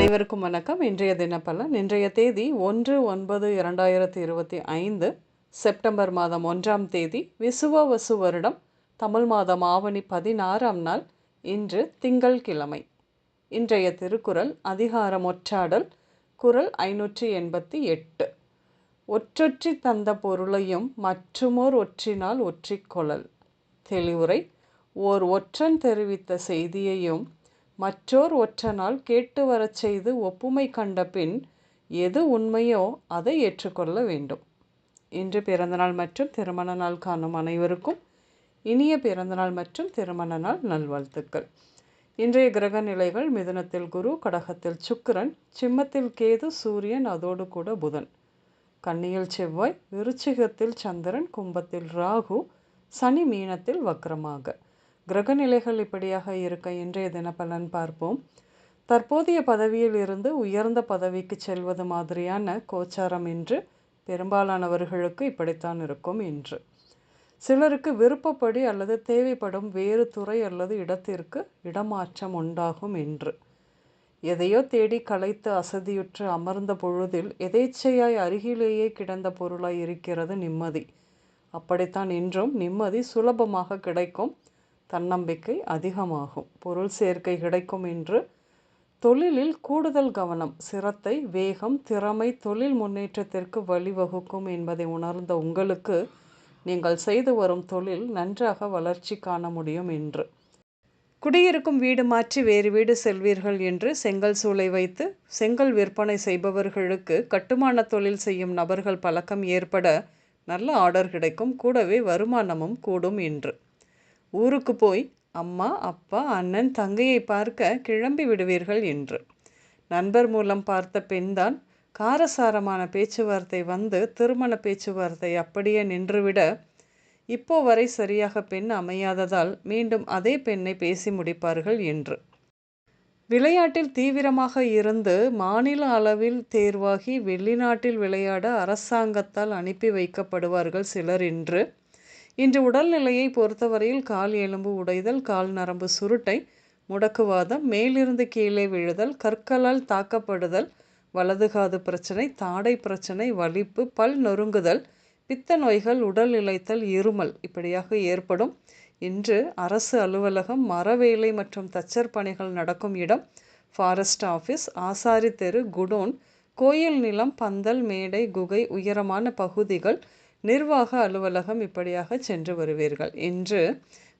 அனைவருக்கும் வணக்கம். இன்றைய தினப்பலன் இன்றைய தேதி ஒன்று ஒன்பது இரண்டாயிரத்தி இருபத்தி ஐந்து செப்டம்பர் மாதம் ஒன்றாம் தேதி விசுவவசு வருடம் தமிழ் மாதம் ஆவணி பதினாறாம் நாள் இன்று திங்கள் கிழமை இன்றைய திருக்குறள் அதிகாரம் ஒற்றாடல் குரல் ஐநூற்றி எண்பத்தி எட்டு. ஒற்றொற்றி தந்த பொருளையும் மற்றுமோர் ஒற்றினால் ஒற்றிக்கொள்ளல் தெளிவுரை ஓர் ஒற்றன் தெரிவித்த செய்தியையும் மற்றோர் ஒற்றனால் கேட்டு வரச் செய்து ஒப்புமை கண்ட பின் எது உண்மையோ அதை ஏற்றுக்கொள்ள வேண்டும். இன்று பிறந்தநாள் மற்றும் திருமண நாள் காணும் அனைவருக்கும் இனிய பிறந்தநாள் மற்றும் திருமண நாள் நல்வாழ்த்துக்கள். இன்றைய கிரக நிலைகள் மிதுனத்தில் குரு கடகத்தில் சுக்கிரன் சிம்மத்தில் கேது சூரியன் அதோடு கூட புதன். கன்னியில் செவ்வாய் விருச்சிகத்தில் சந்திரன் கும்பத்தில் ராகு சனி மீனத்தில் வக்ரமாக. கிரக நிலைகள் இப்படியாக இருக்க இன்றைய தினப்பலன் பார்ப்போம். தற்போதைய பதவியில் இருந்து உயர்ந்த பதவிக்கு செல்வது மாதிரியான கோச்சாரம் இன்று பெரும்பாலானவர்களுக்கு இப்படித்தான் இருக்கும் இன்று. சிலருக்கு விருப்பப்படி அல்லது தேவைப்படும் வேறு துறை அல்லது இடத்திற்கு இடமாற்றம் உண்டாகும் என்று எதையோ தேடி களைத்து அசதியுற்று அமர்ந்த பொழுதில் எதேச்சையாய் அருகிலேயே கிடந்த பொருளாய் இருக்கிறது நிம்மதி. அப்படித்தான் இன்றும் நிம்மதி சுலபமாக கிடைக்கும். தன்னம்பிக்கை அதிகமாகும். பொருள் சேர்க்கை கிடைக்கும் என்று தொழிலில் கூடுதல் கவனம் சிரத்தை வேகம் திறமை தொழில் முன்னேற்றத்திற்கு வழிவகுக்கும் என்பதை உணர்ந்த உங்களுக்கு நீங்கள் செய்து வரும் தொழில் நன்றாக வளர்ச்சி காண முடியும் என்று. குடியிருக்கும் வீடு மாற்றி வேறு வீடு செல்வீர்கள் என்று செங்கல் சூளை வைத்து செங்கல் விற்பனை செய்பவர்களுக்கு கட்டுமான தொழில் செய்யும் நபர்கள் பழக்கம் ஏற்பட நல்ல ஆர்டர் கிடைக்கும். கூடவே வருமானமும் கூடும் என்று. ஊருக்கு போய் அம்மா அப்பா அண்ணன் தங்கையை பார்க்க கிளம்பி விடுவீர்கள் என்று. நண்பர் மூலம் பார்த்த பெண்தான் காரசாரமான பேச்சுவார்த்தை வந்து திருமண பேச்சுவார்த்தை அப்படியே நின்றுவிட இப்போ வரை சரியாக பெண் அமையாததால் மீண்டும் அதே பெண்ணை பேசி முடிப்பார்கள் என்று. விளையாட்டில் தீவிரமாக இருந்து மாநில அளவில் தேர்வாகி வெளிநாட்டில் விளையாட அரசாங்கத்தால் அனுப்பி வைக்கப்படுவார்கள் சிலர் என்று இன்று உடல்நிலையை பொறுத்தவரையில் கால் எலும்பு உடைதல் கால் நரம்பு சுருட்டை முடக்குவாதம் மேலிருந்து கீழே விழுதல் கற்களால் தாக்கப்படுதல் வலதுகாது பிரச்சனை தாடை பிரச்சனை வலிப்பு பல் நொறுங்குதல் பித்த நோய்கள் உடல் இழைத்தல் இருமல் இப்படியாக ஏற்படும். இன்று அரசு அலுவலகம் மரவேலை மற்றும் தச்சர் பணிகள் நடக்கும் இடம் ஃபாரஸ்ட் ஆஃபீஸ் ஆசாரி தெரு குடோன் கோயில் நிலம் பந்தல் மேடை குகை உயரமான பகுதிகள் நிர்வாக அலுவலகம் இப்படியாக சென்று வருவீர்கள். இன்று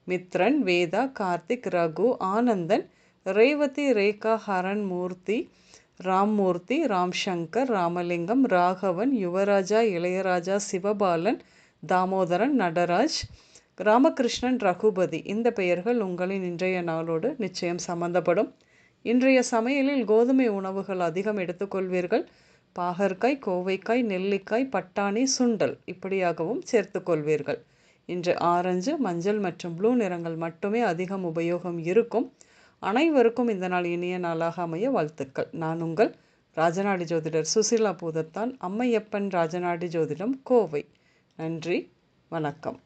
மித்ரன் வேதா கார்த்திக் ரகு ஆனந்தன் ரேவதி ரேகா ஹரன் மூர்த்தி ராம்மூர்த்தி ராம்சங்கர் ராமலிங்கம் ராகவன் யுவராஜா இளையராஜா சிவபாலன் தாமோதரன் நடராஜ் ராமகிருஷ்ணன் ரகுபதி. இந்த பெயர்கள் உங்களின் இன்றைய நாளோடு நிச்சயம் சம்பந்தப்படும். இன்றைய சமையலில் கோதுமை உணவுகள் அதிகம் எடுத்துக்கொள்வீர்கள். பாகற்காய் கோவைக்காய் நெல்லிக்காய் பட்டாணி சுண்டல் இப்படியாகவும் சேர்த்துக்கொள்வீர்கள் இன்று ஆரஞ்சு மஞ்சள் மற்றும் ப்ளூ நிறங்கள் மட்டுமே அதிகம் உபயோகம் இருக்கும். அனைவருக்கும் இந்த நாள் இனிய நாளாக அமைய வாழ்த்துக்கள். நான் உங்கள் ராஜநாடி ஜோதிடர் சுசிலா பூதத்தான் அம்மையப்பன் ராஜநாடி ஜோதிடம் கோவை. நன்றி வணக்கம்.